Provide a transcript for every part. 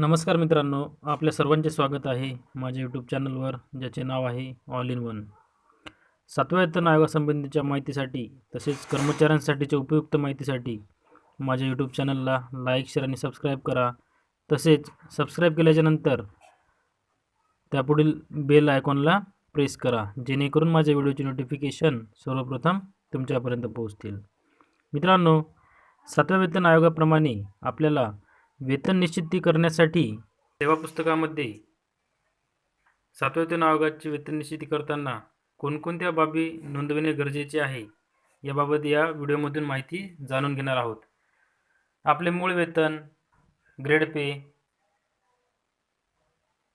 नमस्कार मित्रांनो आपल्या सर्वांचे स्वागत आहे माझ्या यूट्यूब चॅनलवर ज्याचे नाव आहे ऑल इन वन सातव्या वेतन आयोगासंबंधीच्या माहितीसाठी तसेच कर्मचाऱ्यांसाठीच्या उपयुक्त माहितीसाठी माझ्या यूट्यूब चॅनलला लाईक शेअर आणि सबस्क्राईब करा. तसेच सबस्क्राईब केल्याच्यानंतर त्यापुढील बेल आयकॉनला प्रेस करा जेणेकरून माझ्या व्हिडिओचे नोटिफिकेशन सर्वप्रथम तुमच्यापर्यंत पोहोचतील. मित्रांनो सातव्या वेतन आयोगाप्रमाणे आपल्याला वेतन निश्चिती करण्यासाठी सेवा पुस्तकामध्ये सातव्या वेतन आयोगाची वेतन निश्चिती करताना कोणकोणत्या बाबी नोंदविणे गरजेचे आहे याबाबत या व्हिडिओमधून माहिती जाणून घेणार आहोत. आपले मूळ वेतन ग्रेड पे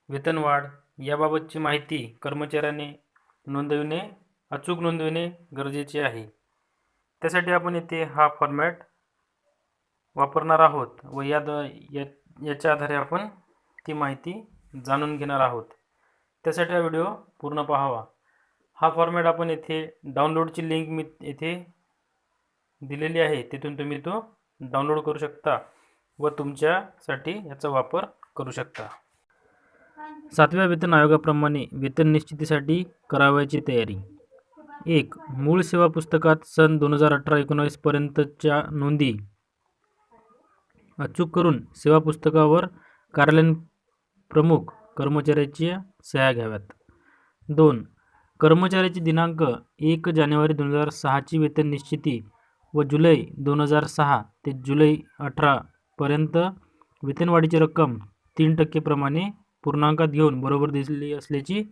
वेतनवाढ याबाबतची माहिती कर्मचाऱ्याने नोंदविणे अचूक नोंदविणे गरजेचे आहे. त्यासाठी आपण येथे हा फॉर्मॅट वापरणार आहोत व या द या याच्या आधारे आपण ती माहिती जाणून घेणार आहोत. त्यासाठी हा व्हिडिओ पूर्ण पाहावा. हा फॉर्मॅट आपण येथे डाउनलोडची लिंक मी येथे दिलेली आहे. तिथून तुम्ही तो डाउनलोड करू शकता व तुमच्यासाठी याचा वापर करू शकता. सातव्या वेतन आयोगाप्रमाणे वेतन निश्चितीसाठी करावयाची तयारी. एक मूळ सेवा पुस्तकात सन दोन हजार अठरा एकोणावीसपर्यंतच्या नोंदी. अचूक करून सेवा पुस्तकावर कार्यालयीन प्रमुख कर्मचाऱ्याच्या सह्या घ्याव्यात. दोन कर्मचाऱ्याची दिनांक एक जानेवारी दोन हजार सहाची वेतन निश्चिती व जुलै दोन हजार सहा ते जुलै अठरापर्यंत वेतनवाढीची रक्कम तीन टक्केप्रमाणे पूर्णांकात घेऊन बरोबर दिसली असल्याची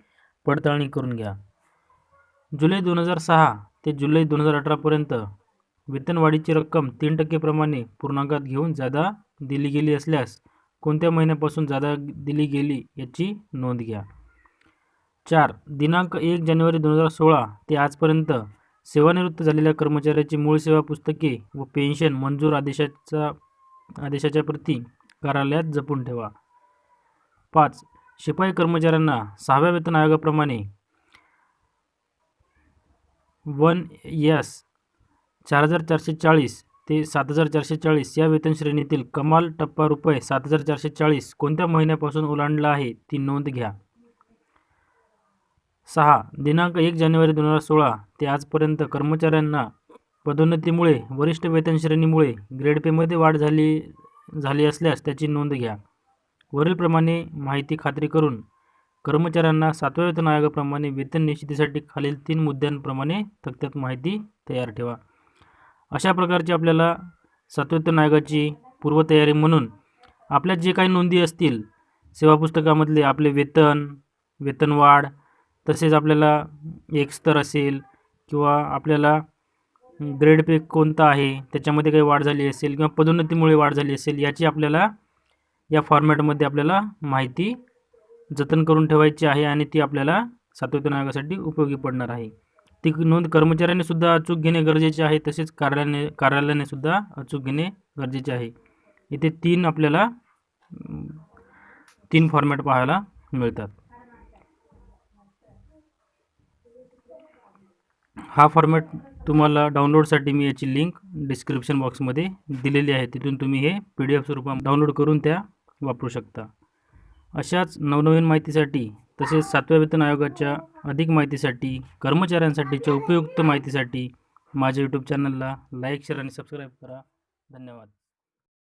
पडताळणी करून घ्या. जुलै दोन हजार सहा ते जुलै दोन हजार अठरापर्यंत वेतनवाढीची रक्कम तीन टक्केप्रमाणे पूर्णांकात घेऊन जादा दिली गेली असल्यास कोणत्या महिन्यापासून जादा दिली गेली याची नोंद घ्या. चार दिनांक एक जानेवारी दोन हजार सोळा ते आजपर्यंत सेवानिवृत्त झालेल्या कर्मचाऱ्याची मूळ सेवा पुस्तके व पेन्शन मंजूर आदेशाचा आदेशाच्या प्रती कार्यालयात जपून ठेवा. पाच शिपाई कर्मचाऱ्यांना सहाव्या वेतन आयोगाप्रमाणे वन यस चार हजार चारशे चाळीस ते सात हजार चारशे चाळीस या वेतन श्रेणीतील कमाल टप्पा रुपये सात हजार चारशे चाळीस कोणत्या महिन्यापासून ओलांडला आहे ती नोंद घ्या. सहा दिनांक एक जानेवारी दोन हजार सोळा ते आजपर्यंत कर्मचाऱ्यांना पदोन्नतीमुळे वरिष्ठ वेतन श्रेणीमुळे ग्रेड पेमध्ये वाढ झाली झाली असल्यास त्याची नोंद घ्या. वरीलप्रमाणे माहिती खात्री करून कर्मचाऱ्यांना सातव्या वेतन आयोगाप्रमाणे वेतन निश्चितीसाठी खालील तीन मुद्द्यांप्रमाणे तक्त्यात माहिती तयार ठेवा. अशा प्रकारची आपल्याला सातव्या नायकाची पूर्वतयारी म्हणून आपल्या जे काही नोंदी असतील सेवा पुस्तकामधले आपले वेतन वेतनवाढ तसेच आपल्याला एक स्तर असेल किंवा आपल्याला ग्रेड पे कोणता आहे त्याच्यामध्ये काही वाढ झाली असेल किंवा पदोन्नतीमुळे वाढ झाली असेल याची आपल्याला या फॉर्मॅटमध्ये आपल्याला माहिती जतन करून ठेवायची आहे आणि ती आपल्याला सातवेतन नायकासाठी उपयोगी पडणार आहे. ती नोंद कर्मचाऱ्याने सुद्धा अचूक घेणे गरजेचे आहे तसेच कार्यालयाने कार्यालयाने सुद्धा अचूक घेणे गरजेचे आहे. इथे तीन आपल्याला तीन फॉर्मॅट पाहायला मिळतात. हा फॉर्मॅट तुम्हाला डाउनलोडसाठी मी याची लिंक डिस्क्रिप्शन बॉक्समध्ये दिलेली आहे. तिथून तुम्ही हे पी डी एफ स्वरूपात डाउनलोड करून त्या वापरू शकता. अशाच नवनवीन माहितीसाठी तसेच सातव्या वेतन आयोगाच्या अधिक माहितीसाठी कर्मचाऱ्यांसाठीच्या उपयुक्त माहितीसाठी माझ्या यूट्यूब चॅनलला लाईक शेअर आणि सबस्क्राईब करा. धन्यवाद.